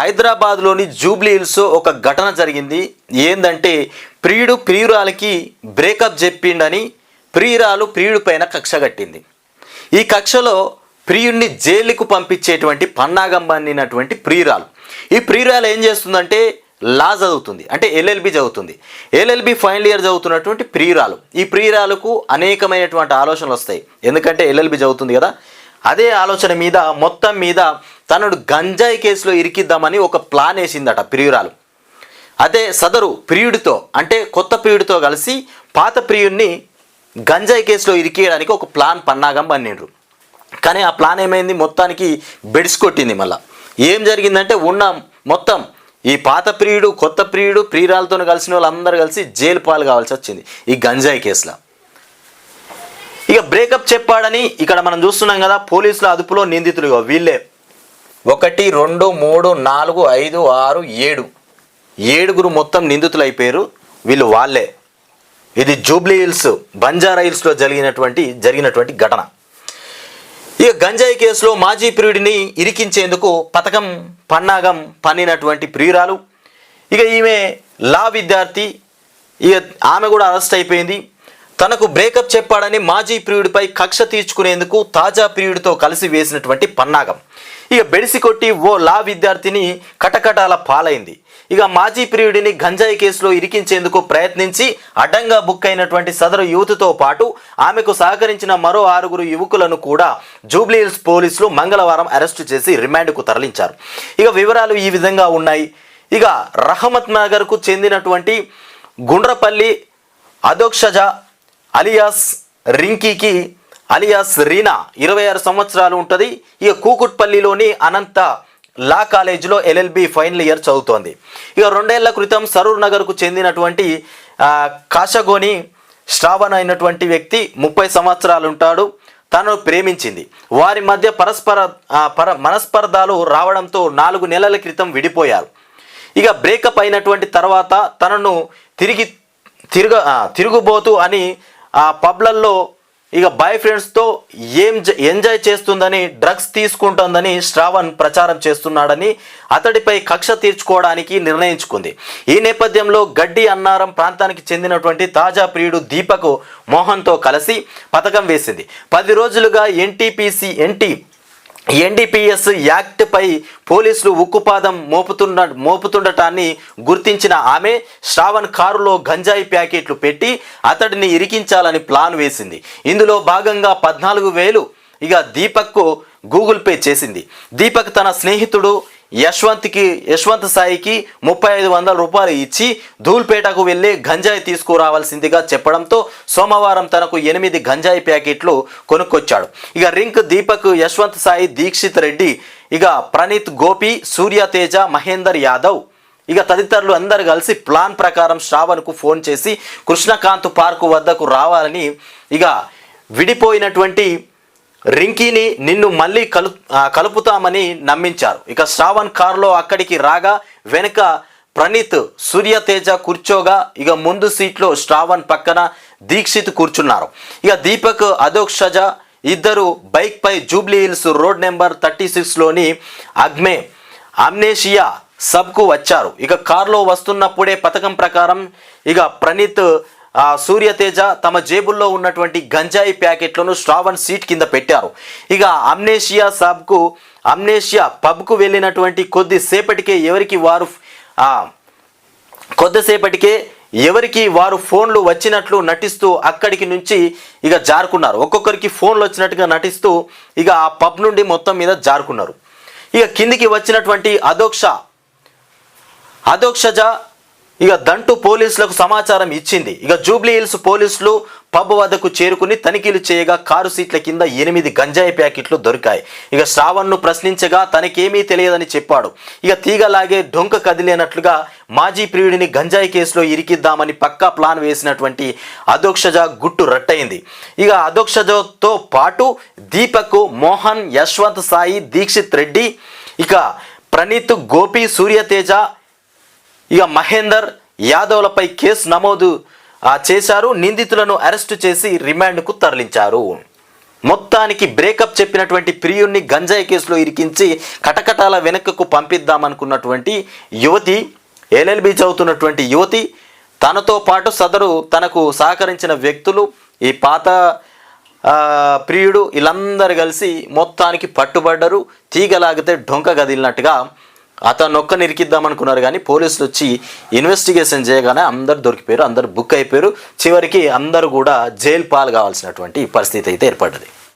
హైదరాబాద్లోని Jubilee hills ఒక ఘటన జరిగింది. ఏందంటే ప్రియుడు ప్రియురాలకి బ్రేకప్ చెప్పిండని ప్రియురాలు ప్రియుడి పైన కక్ష కట్టింది. ఈ కక్షలో ప్రియుడిని జైలుకు పంపించేటువంటి పన్నాగం పండినటువంటి ప్రియురాలు. ఈ ప్రియురాలు ఏం చేస్తుందంటే లా చదువుతుంది. అంటే ఎల్ఎల్బి చదువుతుంది. ఎల్ఎల్బి ఫైనల్ ఇయర్ చదువుతున్నటువంటి ప్రియురాలు. ఈ ప్రియురాలకు అనేకమైనటువంటి ఆలోచనలు వస్తాయి. ఎందుకంటే ఎల్ఎల్బి చదువుతుంది కదా. అదే ఆలోచన మీద మొత్తం మీద తనను గంజాయి కేసులో ఇరికిద్దామని ఒక ప్లాన్ వేసిందట ప్రియురాలు. అదే సదరు ప్రియుడితో అంటే కొత్త ప్రియుడితో కలిసి పాత ప్రియుడిని గంజాయి కేసులో ఇరికేయడానికి ఒక ప్లాన్ పన్నాగం పన్నిండ్రు. కానీ ఆ ప్లాన్ ఏమైంది? మొత్తానికి బెడిసి కొట్టింది మళ్ళా. ఏం జరిగిందంటే ఉన్న మొత్తం ఈ పాత ప్రియుడు కొత్త ప్రియుడు ప్రియురాలతో కలిసిన వాళ్ళందరూ కలిసి జైలు పాలు కావాల్సి వచ్చింది ఈ గంజాయి కేసులో. ఇక బ్రేకప్ చెప్పాడని ఇక్కడ మనం చూస్తున్నాం కదా పోలీసుల అదుపులో నిందితులు వీళ్ళే. ఒకటి రెండు మూడు నాలుగు ఐదు ఆరు ఏడు. ఏడుగురు మొత్తం నిందితులు అయిపోయారు వీళ్ళు వాళ్ళే. ఇది జూబ్లీ హిల్స్ బంజారా హిల్స్లో జరిగినటువంటి జరిగినటువంటి ఘటన. ఇక గంజాయి కేసులో మాజీ ప్రియుడిని ఇరికించేందుకు పథకం పన్నాగం పన్నినటువంటి ప్రియురాలు. ఇక ఈమె లా విద్యార్థి. ఇక ఆమె కూడా అరెస్ట్ అయిపోయింది. తనకు బ్రేకప్ చెప్పాడని మాజీ ప్రియుడిపై కక్ష తీర్చుకునేందుకు తాజా ప్రియుడితో కలిసి వేసినటువంటి పన్నాగం. ఇక బెడిసి కొట్టి ఓ లా విద్యార్థిని కటకటాల పాలైంది. ఇక మాజీ ప్రియుడిని గంజాయి కేసులో ఇరికించేందుకు ప్రయత్నించి అడ్డంగా బుక్ అయినటువంటి సదరు యువతితో పాటు ఆమెకు సహకరించిన మరో ఆరుగురు యువకులను కూడా జూబ్లీహిల్స్ పోలీసులు మంగళవారం అరెస్టు చేసి రిమాండ్కు తరలించారు. ఇక వివరాలు ఈ విధంగా ఉన్నాయి. ఇక రహమత్ నగర్కు చెందినటువంటి గుండ్రపల్లి అదోక్షజ అలియాస్ రింకీకి అలియాస్ రీనా ఇరవై ఆరు సంవత్సరాలు ఉంటుంది. ఇక కూకుట్పల్లిలోని అనంత లా కాలేజీలో ఎల్ఎల్బి ఫైనల్ ఇయర్ చదువుతోంది. ఇక రెండేళ్ళ క్రితం సరూర్ నగర్కు చెందినటువంటి కాషగోని శ్రావణ్ అయినటువంటి వ్యక్తి ముప్పై సంవత్సరాలు ఉంటాడు. తనను ప్రేమించింది. వారి మధ్య పరస్పర పర మనస్పర్ధాలు రావడంతో నాలుగు నెలల క్రితం విడిపోయారు. ఇక బ్రేకప్ అయినటువంటి తర్వాత తనను తిరిగి తిరుగ తిరుగుబోతు అని ఆ పబ్లల్లో ఇక బాయ్ ఫ్రెండ్స్తో ఏం జ- ఎంజాయ్ చేస్తుందని డ్రగ్స్ తీసుకుంటుందని శ్రావణ్ ప్రచారం చేస్తున్నాడని అతడిపై కక్ష తీర్చుకోవడానికి నిర్ణయించుకుంది. ఈ నేపథ్యంలో గడ్డి అన్నారం ప్రాంతానికి చెందినటువంటి తాజా ప్రియుడు దీపక్ మోహన్తో కలిసి పథకం వేసింది. పది రోజులుగా ఎన్టీపీసీ ఎన్టీ ఎన్డీపీఎస్ యాక్ట్పై పోలీసులు ఉక్కుపాదం మోపుతున్న మోపుతుండటాన్ని గుర్తించిన ఆమె శ్రావణ్ కారులో గంజాయి ప్యాకెట్లు పెట్టి అతడిని ఇరికించాలని ప్లాన్ వేసింది. ఇందులో భాగంగా పద్నాలుగు వేలు ఇక దీపక్కు గూగుల్ పే చేసింది. దీపక్ తన స్నేహితుడు యశ్వంత్కి యశ్వంత్ సాయికి ముప్పై ఐదు వందల రూపాయలు ఇచ్చి ధూల్పేటకు వెళ్ళి గంజాయి తీసుకురావాల్సిందిగా చెప్పడంతో సోమవారం తనకు ఎనిమిది గంజాయి ప్యాకెట్లు కొనుక్కొచ్చాడు. ఇక రింక్ దీపక్ యశ్వంత్ సాయి దీక్షిత్ రెడ్డి ఇక ప్రణీత్ గోపి సూర్య తేజ మహేందర్ యాదవ్. ఇక తదితరులు అందరు కలిసి ప్లాన్ ప్రకారం శ్రావణ్కు ఫోన్ చేసి కృష్ణకాంత్ పార్కు వద్దకు రావాలని ఇక విడిపోయినటువంటి రింకీని నిన్ను మళ్ళీ కలు కలుపుతామని నమ్మించారు. ఇక శ్రావణ్ కారులో అక్కడికి రాగా వెనుక ప్రణీత్ సూర్యతేజ కూర్చోగా ఇక ముందు సీట్లో శ్రావణ్ పక్కన దీక్షిత్ కూర్చున్నారు. ఇక దీపక్ అదోక్ షజా ఇద్దరు బైక్పై Jubilee Hills road number thirty సిక్స్లోని అగ్మే అమ్నేషియా సబ్కు వచ్చారు. ఇక కారులో వస్తున్నప్పుడే పథకం ప్రకారం ఇక ప్రణీత్ సూర్యతేజ తమ జేబుల్లో ఉన్నటువంటి గంజాయి ప్యాకెట్లను శ్రావణ్ సీట్ కింద పెట్టారు. ఇక అమ్నేషియా సబ్కు అమ్నేషియా పబ్కు వెళ్ళినటువంటి కొద్దిసేపటికే ఎవరికి వారు కొద్దిసేపటికే ఎవరికి వారు ఫోన్లు వచ్చినట్లు నటిస్తూ అక్కడికి నుంచి ఇక జారుకున్నారు. ఒక్కొక్కరికి ఫోన్లు వచ్చినట్టుగా నటిస్తూ ఇక ఆ పబ్ నుండి మొత్తం మీద జారుకున్నారు. ఇక కిందికి వచ్చినటువంటి అదోక్ష అదోక్షజ ఇక దంటు పోలీసులకు సమాచారం ఇచ్చింది. ఇక జూబ్లీ హిల్స్ పోలీసులు పబ్ వద్దకు చేరుకుని తనిఖీలు చేయగా కారు సీట్ల కింద ఎనిమిది గంజాయి ప్యాకెట్లు దొరికాయి. ఇక శ్రావణ్ను ప్రశ్నించగా తనకేమీ తెలియదని చెప్పాడు. ఇక తీగలాగే డొంక కదిలేనట్లుగా మాజీ ప్రియుడిని గంజాయి కేసులో ఇరికిద్దామని పక్కా ప్లాన్ వేసినటువంటి అధోక్షజ గుట్టు రట్టయింది. ఇక అధోక్షజతో పాటు దీపక్ మోహన్ యశ్వంత్ సాయి దీక్షిత్ రెడ్డి ఇక ప్రణీత్ గోపి సూర్యతేజ ఇక మహేందర్ యాదవ్లపై కేసు నమోదు చేశారు. నిందితులను అరెస్టు చేసి రిమాండ్కు తరలించారు. మొత్తానికి బ్రేకప్ చెప్పినటువంటి ప్రియుణ్ణి గంజాయి కేసులో ఇరికించి కటకటాల వెనుకకు పంపిద్దామనుకున్నటువంటి యువతి ఎల్ఎల్బి చదువుతున్నటువంటి యువతి తనతో పాటు సదరు తనకు సహకరించిన వ్యక్తులు ఈ పాత ప్రియుడు వీళ్ళందరూ కలిసి మొత్తానికి పట్టుబడ్డరు. తీగలాగితే డొంక గదిలినట్టుగా అతను ఒక్క నిరికిద్దామనుకున్నారు కానీ పోలీసులు వచ్చి ఇన్వెస్టిగేషన్ చేయగానే అందరు దొరికిపోయారు అందరు బుక్ అయిపోయారు. చివరికి అందరూ కూడా జైలు పాలు కావాల్సినటువంటి పరిస్థితి అయితే ఏర్పడ్డది.